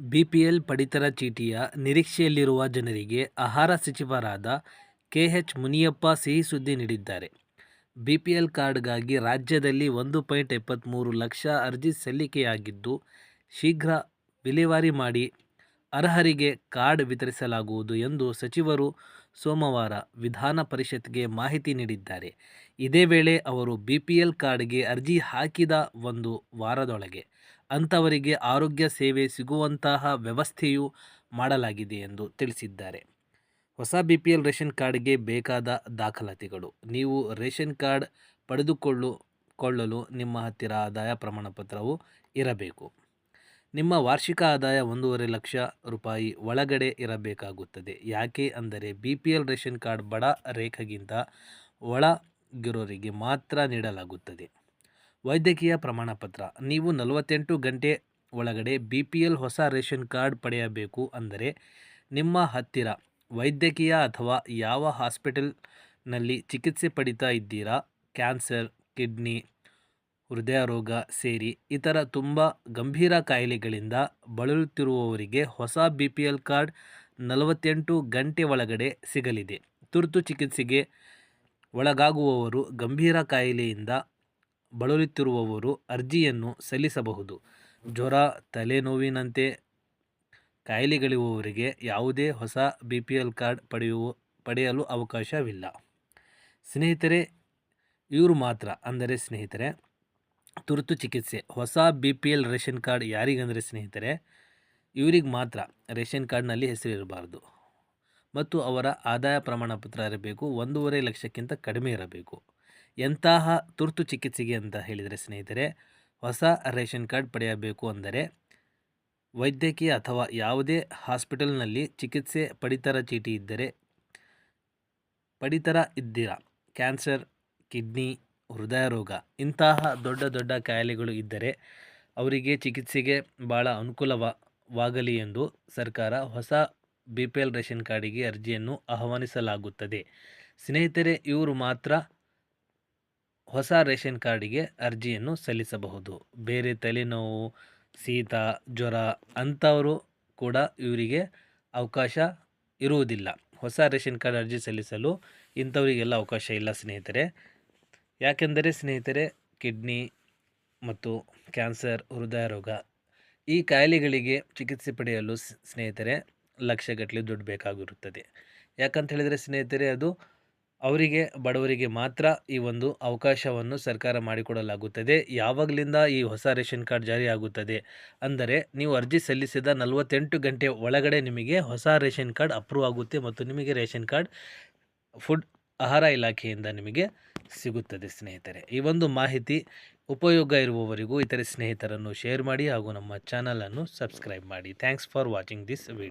BPL ಪಡಿತರ ಚೀಟಿಯ ನಿರೀಕ್ಷೆಯಲ್ಲಿರುವ ಜನರಿಗೆ ಆಹಾರ ಸಚಿವರಾದ ಕೆಎಚ್ ಮುನಿಯಪ್ಪ ಸಿಹಿ ಸುದ್ದಿ ನೀಡಿದ್ದಾರೆ. ಬಿಪಿಎಲ್ ಕಾರ್ಡ್ಗಾಗಿ ರಾಜ್ಯದಲ್ಲಿ ಒಂದು ಪಾಯಿಂಟ್ ಎಪ್ಪತ್ತ್ಮೂರು ಲಕ್ಷ ಅರ್ಜಿ ಸಲ್ಲಿಕೆಯಾಗಿದ್ದು, ಶೀಘ್ರ ವಿಲೇವಾರಿ ಮಾಡಿ ಅರ್ಹರಿಗೆ ಕಾರ್ಡ್ ವಿತರಿಸಲಾಗುವುದು ಎಂದು ಸಚಿವರು ಸೋಮವಾರ ವಿಧಾನ ಪರಿಷತ್ಗೆ ಮಾಹಿತಿ ನೀಡಿದ್ದಾರೆ. ಇದೇ ವೇಳೆ ಅವರು ಬಿಪಿಎಲ್ ಕಾರ್ಡ್ಗೆ ಅರ್ಜಿ ಹಾಕಿದ ಒಂದು ವಾರದೊಳಗೆ. ಅಂಥವರಿಗೆ ಆರೋಗ್ಯ ಸೇವೆ ಸಿಗುವಂತಹ ವ್ಯವಸ್ಥೆಯೂ ಮಾಡಲಾಗಿದೆ ಎಂದು ತಿಳಿಸಿದ್ದಾರೆ. ಹೊಸ ಬಿ ಪಿ ಎಲ್ ರೇಷನ್ ಕಾರ್ಡ್ಗೆ ಬೇಕಾದ ದಾಖಲಾತಿಗಳು. ನೀವು ರೇಷನ್ ಕಾರ್ಡ್ ಪಡೆದುಕೊಳ್ಳು ಕೊಳ್ಳಲು ನಿಮ್ಮ ಹತ್ತಿರ ಆದಾಯ ಪ್ರಮಾಣಪತ್ರವು ಇರಬೇಕು. ನಿಮ್ಮ ವಾರ್ಷಿಕ ಆದಾಯ ಒಂದೂವರೆ ಲಕ್ಷ ರೂಪಾಯಿ ಒಳಗಡೆ ಇರಬೇಕಾಗುತ್ತದೆ. ಯಾಕೆ ಅಂದರೆ B P L ration card ಬಡ ರೇಖೆಗಿಂತ ಒಳಗಿರೋರಿಗೆ ಮಾತ್ರ ನೀಡಲಾಗುತ್ತದೆ. ವೈದ್ಯಕೀಯ ಪ್ರಮಾಣಪತ್ರ. ನೀವು ನಲವತ್ತೆಂಟು ಗಂಟೆ ಒಳಗಡೆ ಬಿ ಪಿ ಎಲ್ ಹೊಸ ರೇಷನ್ ಕಾರ್ಡ್ ಪಡೆಯಬೇಕು ಅಂದರೆ ನಿಮ್ಮ ಹತ್ತಿರ ವೈದ್ಯಕೀಯ ಅಥವಾ ಯಾವ ಹಾಸ್ಪಿಟಲ್ನಲ್ಲಿ ಚಿಕಿತ್ಸೆ ಪಡಿತಾ ಇದ್ದೀರಾ? ಕ್ಯಾನ್ಸರ್, ಕಿಡ್ನಿ, ಹೃದಯ ರೋಗ ಸೇರಿ ಇತರ ತುಂಬ ಗಂಭೀರ ಕಾಯಿಲೆಗಳಿಂದ ಬಳಲುತ್ತಿರುವವರಿಗೆ ಹೊಸ ಬಿ ಪಿ ಎಲ್ ಕಾರ್ಡ್ ನಲವತ್ತೆಂಟು ಗಂಟೆ ಒಳಗಡೆ ಸಿಗಲಿದೆ. ತುರ್ತು ಚಿಕಿತ್ಸೆಗೆ ಒಳಗಾಗುವವರು ಗಂಭೀರ ಕಾಯಿಲೆಯಿಂದ ಬಳಲುತ್ತಿರುವವರು ಅರ್ಜಿಯನ್ನು ಸಲ್ಲಿಸಬಹುದು. ಜ್ವರ, ತಲೆನೋವಿನಂತೆ ಕಾಯಿಲೆಗಳಿರುವವರಿಗೆ ಯಾವುದೇ ಹೊಸ ಬಿ ಪಿ ಎಲ್ ಕಾರ್ಡ್ ಪಡೆಯುವ, ಪಡೆಯಲು ಅವಕಾಶವಿಲ್ಲ. ಸ್ನೇಹಿತರೆ, ಇವರು ಮಾತ್ರ. ಅಂದರೆ ಸ್ನೇಹಿತರೆ, ತುರ್ತು ಚಿಕಿತ್ಸೆ. ಹೊಸ B P L ration card ಯಾರಿಗಂದರೆ ಸ್ನೇಹಿತರೆ, ಇವರಿಗೆ ಮಾತ್ರ. ರೇಷನ್ ಕಾರ್ಡ್ನಲ್ಲಿ ಹೆಸರಿರಬಾರ್ದು. ಮತ್ತು ಅವರ ಆದಾಯ ಪ್ರಮಾಣ ಪತ್ರ ಇರಬೇಕು. ಒಂದೂವರೆ ಲಕ್ಷಕ್ಕಿಂತ ಕಡಿಮೆ ಇರಬೇಕು. ಎಂತಹ ತುರ್ತು ಚಿಕಿತ್ಸೆಗೆ ಅಂತ ಹೇಳಿದರೆ, ಸ್ನೇಹಿತರೆ, ಹೊಸ ರೇಷನ್ ಕಾರ್ಡ್ ಪಡೆಯಬೇಕು ಅಂದರೆ ವೈದ್ಯಕೀಯ ಅಥವಾ ಯಾವುದೇ ಹಾಸ್ಪಿಟಲ್ನಲ್ಲಿ ಚಿಕಿತ್ಸೆ ಪಡಿತರ ಚೀಟಿ ಇದ್ದರೆ ಪಡಿತರ ಇದ್ದೀರಾ? ಕ್ಯಾನ್ಸರ್, ಕಿಡ್ನಿ, ಹೃದಯ ರೋಗ ಇಂತಹ ದೊಡ್ಡ ದೊಡ್ಡ ಕಾಯಿಲೆಗಳು ಇದ್ದರೆ ಅವರಿಗೆ ಚಿಕಿತ್ಸೆಗೆ ಭಾಳ ಅನುಕೂಲವಾಗಲಿ ಎಂದು ಸರ್ಕಾರ ಹೊಸ ಬಿ ಪಿ ಎಲ್ ರೇಷನ್ ಕಾರ್ಡಿಗೆ ಅರ್ಜಿಯನ್ನು ಆಹ್ವಾನಿಸಲಾಗುತ್ತದೆ. ಸ್ನೇಹಿತರೆ, ಇವರು ಮಾತ್ರ ಹೊಸ ರೇಷನ್ ಕಾರ್ಡಿಗೆ ಅರ್ಜಿಯನ್ನು ಸಲ್ಲಿಸಬಹುದು. ಬೇರೆ ತಲೆನೋವು, ಶೀತ, ಜ್ವರ ಅಂಥವರು ಕೂಡ ಇವರಿಗೆ ಅವಕಾಶ ಇರುವುದಿಲ್ಲ. ಹೊಸ ರೇಷನ್ ಕಾರ್ಡ್ ಅರ್ಜಿ ಸಲ್ಲಿಸಲು ಇಂಥವರಿಗೆಲ್ಲ ಅವಕಾಶ ಇಲ್ಲ ಸ್ನೇಹಿತರೆ. ಯಾಕೆಂದರೆ ಸ್ನೇಹಿತರೆ, ಕಿಡ್ನಿ ಮತ್ತು ಕ್ಯಾನ್ಸರ್, ಹೃದಯ ರೋಗ ಈ ಕಾಯಿಲೆಗಳಿಗೆ ಚಿಕಿತ್ಸೆ ಪಡೆಯಲು ಸ್ನೇಹಿತರೆ ಲಕ್ಷಗಟ್ಟಲೆ ದುಡ್ಡು ಬೇಕಾಗಿರುತ್ತದೆ. ಯಾಕಂತ ಹೇಳಿದರೆ ಸ್ನೇಹಿತರೆ ಅದು ಅವರಿಗೆ, ಬಡವರಿಗೆ ಮಾತ್ರ ಈ ಒಂದು ಅವಕಾಶವನ್ನು ಸರ್ಕಾರ ಮಾಡಿಕೊಡಲಾಗುತ್ತದೆ. ಯಾವಾಗಲಿಂದ ಈ ಹೊಸ ರೇಷನ್ ಕಾರ್ಡ್ ಜಾರಿಯಾಗುತ್ತದೆ ಅಂದರೆ, ನೀವು ಅರ್ಜಿ ಸಲ್ಲಿಸಿದ ನಲವತ್ತೆಂಟು ಗಂಟೆ ಒಳಗಡೆ ನಿಮಗೆ ಹೊಸ ರೇಷನ್ ಕಾರ್ಡ್ ಅಪ್ರೂವ್ ಆಗುತ್ತೆ ಮತ್ತು ನಿಮಗೆ ರೇಷನ್ ಕಾರ್ಡ್ ಫುಡ್, ಆಹಾರ ಇಲಾಖೆಯಿಂದ ನಿಮಗೆ ಸಿಗುತ್ತದೆ ಸ್ನೇಹಿತರೆ. ಈ ಒಂದು ಮಾಹಿತಿ ಉಪಯೋಗ ಇರುವವರಿಗೂ, ಇತರೆ ಸ್ನೇಹಿತರನ್ನು ಶೇರ್ ಮಾಡಿ ಹಾಗೂ ನಮ್ಮ ಚಾನಲನ್ನು ಸಬ್ಸ್ಕ್ರೈಬ್ ಮಾಡಿ. Thanks for watching this video.